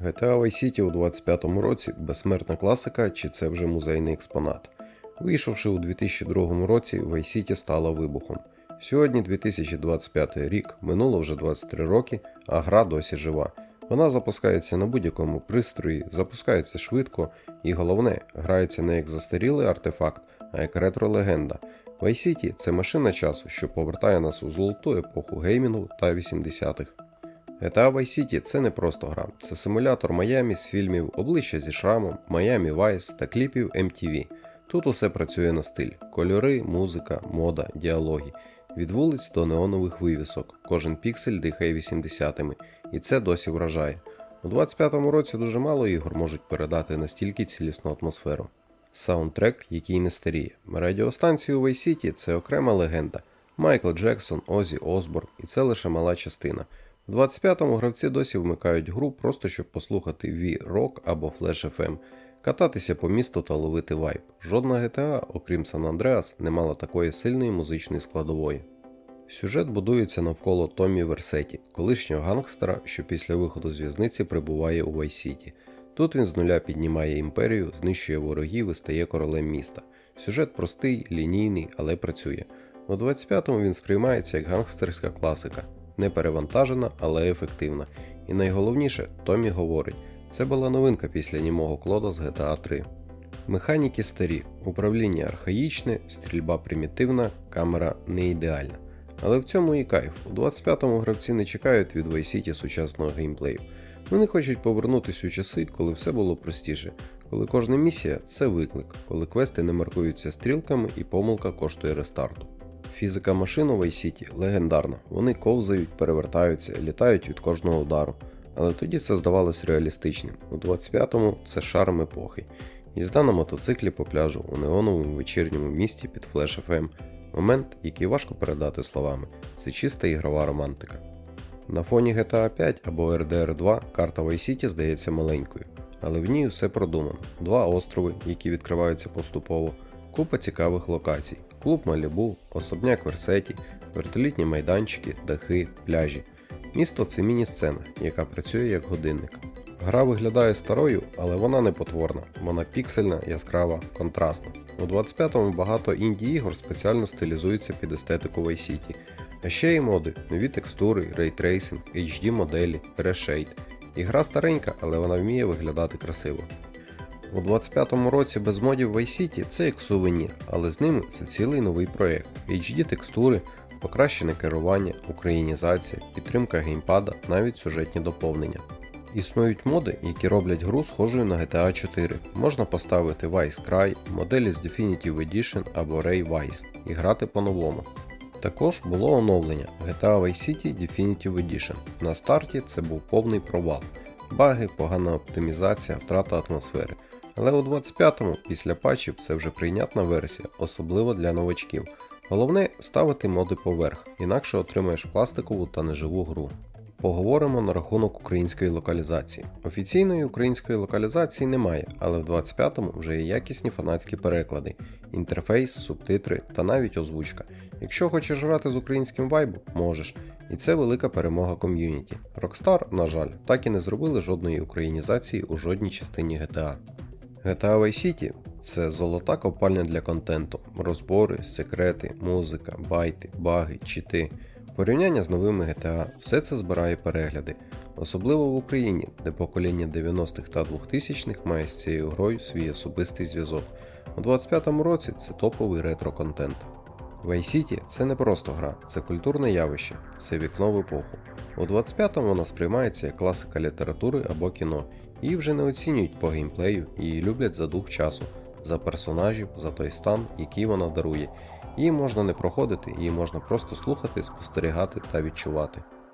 GTA Vice City у 25-му році безсмертна класика чи це вже музейний експонат. Вийшовши у 2002 році, Vice City стала вибухом. Сьогодні 2025 рік, минуло вже 23 роки, а гра досі жива. Вона запускається на будь-якому пристрої, запускається швидко і головне, грається не як застарілий артефакт, а як ретро-легенда. Vice City – це машина часу, що повертає нас у золоту епоху геймінгу та 80-х. GTA Vice City – це не просто гра, це симулятор Майамі з фільмів Обличчя зі шрамом, Miami Vice та кліпів MTV. Тут усе працює на стиль: кольори, музика, мода, діалоги. Від вулиць до неонових вивісок. Кожен піксель дихає 80-ми, і це досі вражає. У 25-му році дуже мало ігор можуть передати настільки цілісну атмосферу. Саундтрек, який не старіє. Радіостанції у Vice City – це окрема легенда. Майкл Джексон, Озі Осборн, і це лише мала частина. В 25-му гравці досі вмикають гру просто щоб послухати V-Rock або Flash FM, кататися по місту та ловити вайб. Жодна GTA, окрім Сан Андреас, не мала такої сильної музичної складової. Сюжет будується навколо Томмі Версеті, колишнього гангстера, що після виходу з в'язниці прибуває у Вайс-Сіті. Тут він з нуля піднімає імперію, знищує ворогів і стає королем міста. Сюжет простий, лінійний, але працює. У 25-му він сприймається як гангстерська класика, не перевантажена, але ефективна. І найголовніше, Томі говорить, це була новинка після німого клода з GTA 3. Механіки старі, управління архаїчне, стрільба примітивна, камера не ідеальна. Але в цьому і кайф. У 25-му гравці не чекають від Vice City сучасного геймплею. Вони хочуть повернутися у часи, коли все було простіше, коли кожна місія це виклик, коли квести не маркуються стрілками і помилка коштує рестарту. Фізика машин у Vice City легендарна. Вони ковзають, перевертаються, літають від кожного удару. Але тоді це здавалось реалістичним. У 25-му це шарм епохи. Їзда на мотоциклі по пляжу у неоновому вечірньому місті під Flash FM. Момент, який важко передати словами. Це чиста ігрова романтика. На фоні GTA 5 або RDR 2 карта Vice City здається маленькою, але в ній все продумано. Два острови, які відкриваються поступово, купа цікавих локацій, клуб Малібу, особняк Версеті, вертолітні майданчики, дахи, пляжі. Місто це міні-сцена, яка працює як годинник. Гра виглядає старою, але вона не потворна, вона піксельна, яскрава, контрастна. У 25-му багато інді-ігор спеціально стилізуються під естетику Vice City. А ще й моди, нові текстури, рейтрейсинг, HD моделі, решейд. Ігра старенька, але вона вміє виглядати красиво. У 25-му році без модів Vice City це як сувенір, але з ними це цілий новий проєкт. HD текстури, покращене керування, українізація, підтримка геймпада, навіть сюжетні доповнення. Існують моди, які роблять гру схожою на GTA 4. Можна поставити Vice Cry, моделі з Definitive Edition або Ray Vice і грати по-новому. Також було оновлення GTA Vice City Definitive Edition. На старті це був повний провал. Баги, погана оптимізація, втрата атмосфери. Але у 25-му, після патчів, це вже прийнятна версія, особливо для новачків. Головне ставити моди поверх, інакше отримаєш пластикову та неживу гру. Поговоримо на рахунок української локалізації. Офіційної української локалізації немає, але в 25-му вже є якісні фанатські переклади, інтерфейс, субтитри та навіть озвучка. Якщо хочеш грати з українським вайбом, можеш. І це велика перемога ком'юніті. Rockstar, на жаль, так і не зробили жодної українізації у жодній частині GTA. GTA Vice City – це золота копальня для контенту, розбори, секрети, музика, байти, баги, чити. Порівняння з новими GTA все це збирає перегляди, особливо в Україні, де покоління 90-х та 2000-х має з цією грою свій особистий зв'язок. У 25-му році це топовий ретро-контент. Vice City – це не просто гра, це культурне явище, це вікно в епоху. У 25-му вона сприймається як класика літератури або кіно, її вже не оцінюють по геймплею, її люблять за дух часу, за персонажів, за той стан, який вона дарує. Її можна не проходити, її можна просто слухати, спостерігати та відчувати.